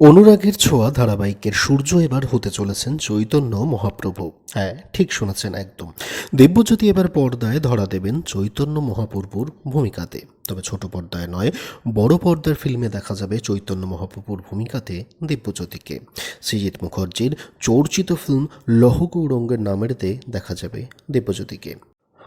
অনুরাগের ছোঁয়া ধারাবাহিকের সূর্য এবার হতে চলেছেন চৈতন্য মহাপ্রভু। হ্যাঁ ঠিক শুনেছেন একদম। দিব্যজ্যোতি এবার পর্দায় ধরা দেবেন চৈতন্য মহাপ্রভুর ভূমিকাতে। তবে ছোট পর্দায় নয়, বড় পর্দার ফিল্মে দেখা যাবে চৈতন্য মহাপ্রভুর ভূমিকাতে দিব্যজ্যোতিকে। সৃজিৎ মুখার্জির চর্চিত ফিল্ম লৌহ গৌরঙ্গের নামেরতে দেখা যাবে দিব্যজ্যোতিকে।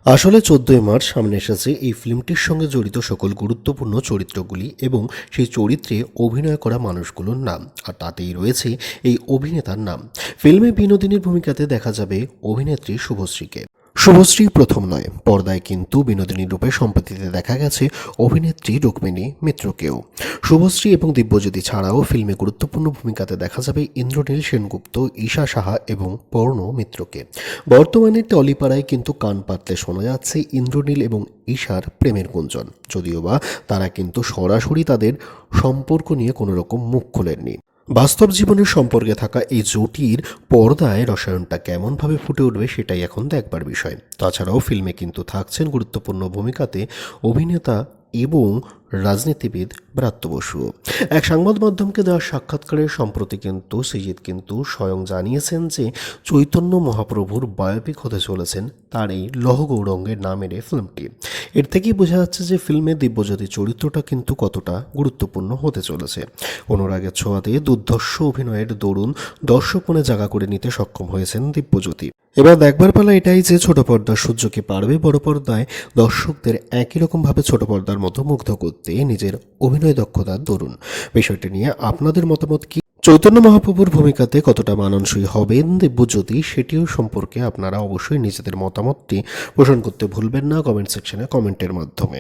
আসলে চোদ্দই মার্চ সামনে এসেছে এই ফিল্মটির সঙ্গে জড়িত সকল গুরুত্বপূর্ণ চরিত্রগুলি এবং সেই চরিত্রে অভিনয় করা মানুষগুলোর নাম, আর তাতেই রয়েছে এই অভিনেতার নাম। ফিল্মে বিনোদিনীর ভূমিকাতে দেখা যাবে অভিনেত্রী শুভশ্রীকে। শুভশ্রী প্রথম নয়। পর্দায় কিন্তু বিনোদিনী রূপে সম্প্রতিতে দেখা গেছে অভিনেত্রী রুক্মিণী মিত্রকেও। শুভশ্রী এবং দিব্যজ্যোতি ছাড়াও ফিল্মে গুরুত্বপূর্ণ ভূমিকাতে দেখা যাবে ইন্দ্রনীল সেনগুপ্ত, ঈশা সাহা এবং পর্ণ মিত্রকে। বর্তমানে টলিপাড়ায় কিন্তু কান পাতলে শোনা যাচ্ছে ইন্দ্রনীল এবং ঈশার প্রেমের গুঞ্জন। যদিও বা তারা কিন্তু সরাসরি তাদের সম্পর্ক নিয়ে কোনো রকম মুখ খোলেননি। বাস্তব জীবনের সম্পর্কে থাকা এই জুটির পর্দায় রসায়নটা কেমনভাবে ফুটে উঠবে সেটাই এখন দেখবার বিষয়। তাছাড়াও ফিল্মে কিন্তু থাকছেন গুরুত্বপূর্ণ ভূমিকাতে অভিনেতা এবং রাজনীতিবিদ ব্রাত্য বসু। এক সংবাদ মাধ্যমকে দেওয়া সাক্ষাৎকারে সম্প্রতি কিন্তু সৃজিৎ কিন্তু স্বয়ং জানিয়েছেন যে চৈতন্য মহাপ্রভুর বায়োপিক হতে চলেছেন তার এই লহ গৌরঙ্গের নামের এই ফিল্মটি। এর থেকেই বোঝা যাচ্ছে যে ফিল্মে দিব্যজ্যোতি চরিত্রটা কিন্তু কতটা গুরুত্বপূর্ণ হতে চলেছে। অনুরাগের ছোঁয়াতে দুর্ধর্ষ অভিনয়ের দরুন দর্শক জায়গা করে নিতে সক্ষম হয়েছেন দিব্যজ্যোতি। এবার দেখবার পালা এটাই যে ছোট পর্দার সূর্যকে পারবে বড় পর্দায়, দর্শকদের একই রকমভাবে ছোট পর্দার মতো মুগ্ধ করতে নিজের অভিনয় দক্ষতার দরুন বিষয়টি নিয়ে আপনাদের মতামত কি? চৈতন্য মহাপ্রভুর ভূমিকাতে কতটা মানানসই হবেন দিব্যজ্যোতি সেটিও সম্পর্কে আপনারা অবশ্যই নিজেদের মতামতটি পোষণ করতে ভুলবেন না কমেন্ট সেকশনে কমেন্টের মাধ্যমে।